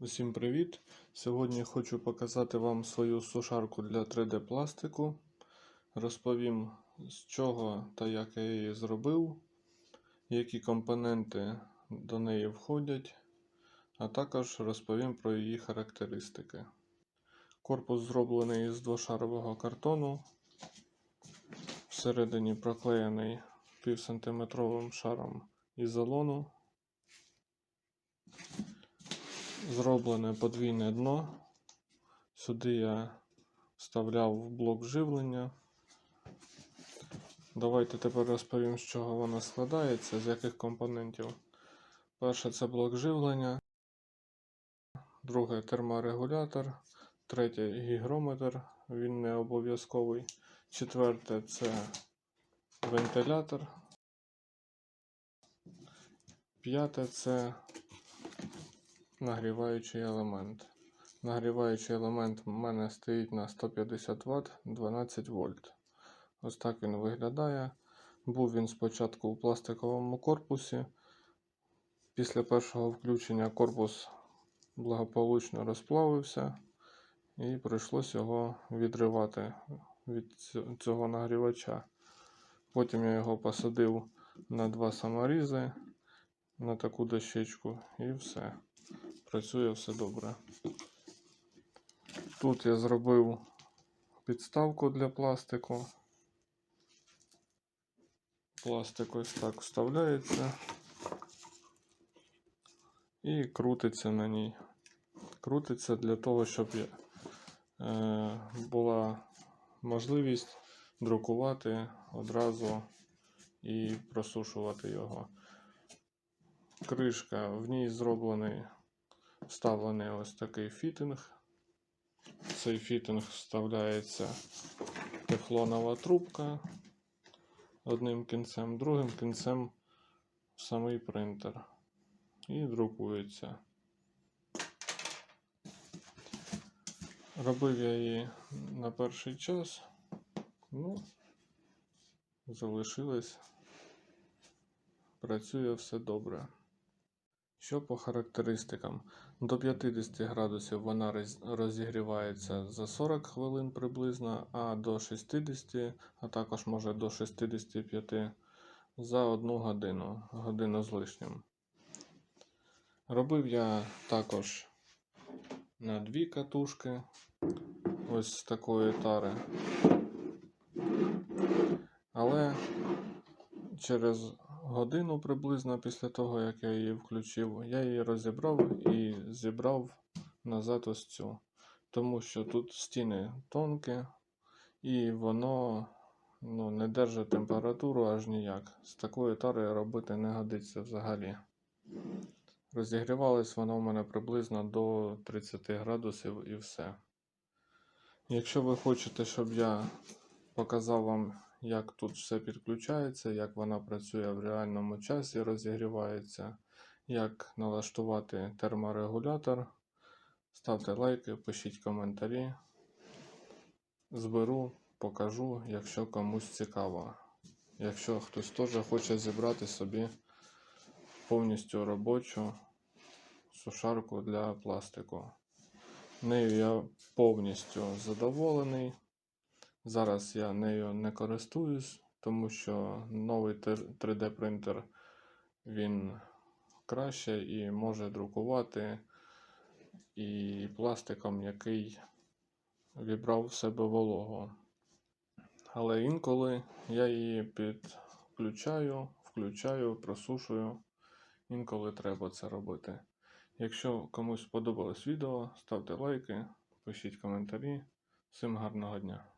Усім привіт! Сьогодні хочу показати вам свою сушарку для 3D пластику. Розповім з чого та як я її зробив, які компоненти до неї входять, а також розповім про її характеристики. Корпус зроблений із двошарового картону. Всередині проклеєний півсантиметровим шаром ізолону. Зроблене подвійне дно. Сюди я вставляв блок живлення. Давайте тепер розповім, з чого воно складається, з яких компонентів. Перше це блок живлення, друге терморегулятор, третє гігрометр, він не обов'язковий. Четверте це вентилятор. П'яте це нагріваючий елемент. Нагріваючий елемент у мене стоїть на 150 Вт 12 вольт. Ось так він виглядає. Був він спочатку у пластиковому корпусі. Після першого включення корпус благополучно розплавився і прийшлось його відривати від цього нагрівача. Потім я його посадив на два саморізи, на таку дощечку і все. Працює все добре. Тут я зробив підставку для пластику. Пластик ось так вставляється і крутиться на ній. Крутиться для того, щоб е, була можливість друкувати одразу і просушувати його. Кришка, в ній зроблений, вставлений ось такий фітинг. Цей фітинг вставляється тефлонова трубка одним кінцем, другим кінцем самий принтер. І друкується. Робив я її на перший час, ну, залишилось, працює все добре. Що по характеристикам? До 50 градусів вона розігрівається за 40 хвилин приблизно, а до 60, а також може до 65 за 1 годину, годину з лишнім. Робив я також на дві катушки, ось з такої тари. Але через годину приблизно після того, як я її включив, я її розібрав і зібрав назад ось цю. Тому що тут стіни тонкі і воно ну, не держить температуру аж ніяк. З такої тари робити не годиться взагалі. Розігрівалась вона у мене приблизно до 30 градусів і все. Якщо ви хочете, щоб я показав вам, як тут все підключається, як вона працює в реальному часі, розігрівається, як налаштувати терморегулятор, ставте лайки, пишіть коментарі. Зберу, покажу, якщо комусь цікаво. Якщо хтось теж хоче зібрати собі повністю робочу сушарку для пластику. Нею я повністю задоволений. Зараз я нею не користуюсь, тому що новий 3D принтер він краще і може друкувати і пластиком, який вібрав в себе вологу. Але інколи я її підключаю, включаю, просушую. Інколи треба це робити. Якщо комусь сподобалось відео, ставте лайки, пишіть коментарі. Всім гарного дня!